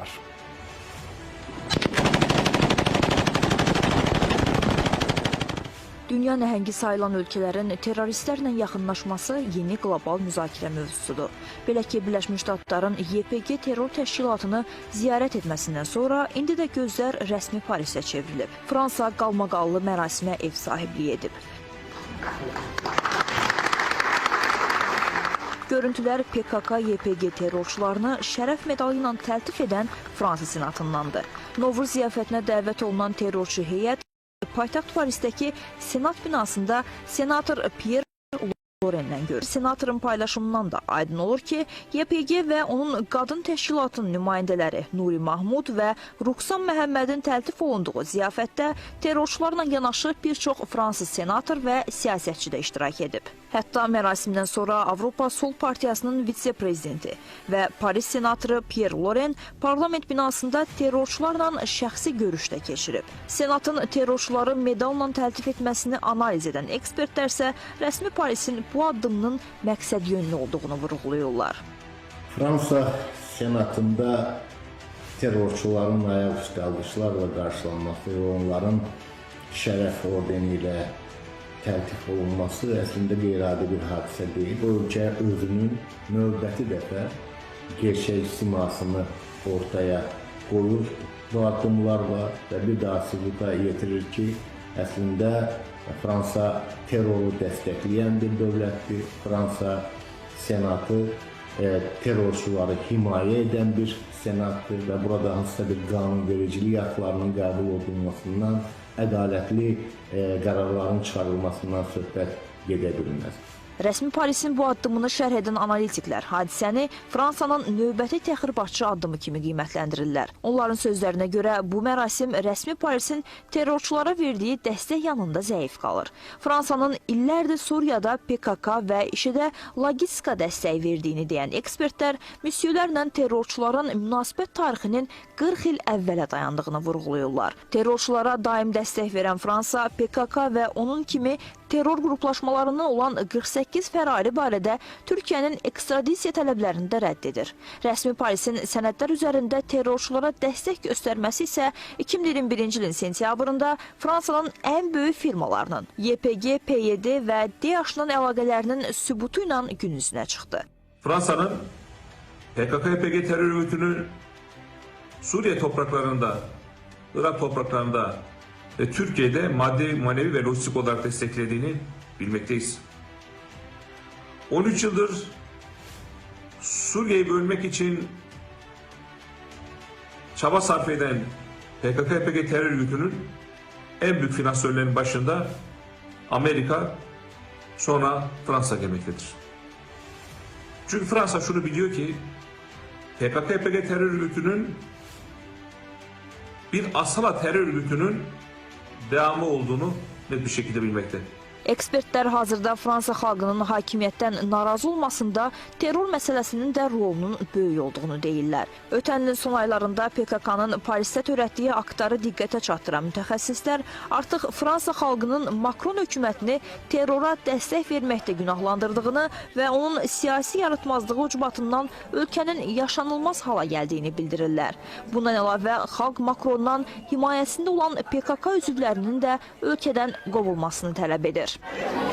var. Dünya nəhəngi sayılan ölkələrin terroristlərlə yaxınlaşması yeni qlobal müzakirə mövzusudur. Belə ki, Birləşmiş Ştatların YPG terror təşkilatını ziyarət etməsindən sonra indi də gözlər rəsmi Parisə çevrilib. Fransa qalmaqallı mərasimə ev sahibliyi edib. Görüntülər PKK-YPG terrorçularını şərəf medalı ilə təltif edən Fransa senatındandır. Novruz ziyafətinə dəvət olunan terrorçu heyət paytaxt Parisdəki Senat binasında senator Pierre Lorenlə görür. Senatorun paylaşımından da aydın olur ki, YPG və onun qadın təşkilatının nümayəndələri Nuri Mahmud və Ruxsan Məhəmmədin təltif olunduğu ziyafətdə terrorçularla yanaşı bir çox fransız senator və siyasətçi də iştirak edib. Hətta mərasimdən sonra Avropa Sol Partiyasının vitse-prezidenti və Paris senatoru Pierre Loren parlament binasında terrorçularla şəxsi görüş də keçirib. Senatın terrorçuları medalla təltif etməsini analiz edən ekspertlər isə rəsmi Parisin bu addımının məqsəd yönlü olduğunu vurğulayırlar. Fransa senatında terrorçuların ayaküstü alışlarla karşılanması ve onların şeref ordeniyle təltif olunması əslində qeyri-adi bir hadisə deyil. Bu ölkə özünün növbəti dəfə gerçək simasını ortaya qoyur bu addımlarla və bir daha sübuta yetirir ki, əslində Fransa terroru dəstəkləyən bir dövlətdir. Fransa senatı e, terrorçuları himayə edən bir senatdır və burada hansısa bir qanunvericilik aktlarının qəbul olunmasından, ədalətli e, qərarların çıxarılmasından söhbət gedə bilməz. Rəsmi Parisin bu addımını şərh edən analitiklər hadisəni Fransanın növbəti təxribatçı addımı kimi qiymətləndirirlər. Onların sözlərinə görə bu mərasim rəsmi Parisin terrorçulara verdiyi dəstək yanında zəif qalır. Fransanın illərdir Suriyada PKK və işidə logistika dəstəyi verdiyini deyən ekspertlər müsyölərlə terrorçuların münasibət tarixinin 40 il əvvələ dayandığını vurğulayırlar. Terrorçulara daim dəstək verən Fransa PKK və onun kimi terror qruplaşmalarından olan 48 fərari barədə Türkiyənin ekstradisiya tələblərini də rədd edir. Rəsmi Parisin sənədlər üzərində terrorçulara dəstək göstərməsi isə 2021-ci ilin sentyabrında Fransanın ən böyük firmalarının YPG, PYD və DH-la əlaqələrinin sübutu ilə gün üzünə çıxdı. Fransa'nın PKK-YPG terör örgütünün Suriye topraklarında, Irak topraklarında ve Türkiye'de maddi, manevi ve lojistik olarak desteklediğini bilmekteyiz. 13 yıldır Suriye'yi bölmek için çaba sarf eden PKK-YPG terör örgütünün en büyük finansörlerinin başında Amerika, sonra Fransa gelmektedir. Çünkü Fransa şunu biliyor ki PKK-PKK terör örgütünün bir asala terör örgütünün devamı olduğunu net bir şekilde bilmekte. Ekspertlər hazırda Fransa xalqının hakimiyyətdən narazı olmasında terror məsələsinin də rolunun böyük olduğunu deyirlər. Ötən son aylarında PKK-nın Parisdə törətdiyi aktları diqqətə çatdıran mütəxəssislər artıq Fransa xalqının Makron hökumətini terrora dəstək verməkdə günahlandırdığını və onun siyasi yaratmazlığı ucbatından ölkənin yaşanılmaz hala gəldiyini bildirirlər. Bundan əlavə xalq Makrondan himayəsində olan PKK üzvlərinin də ölkədən qovulmasını tələb edir. Yeah.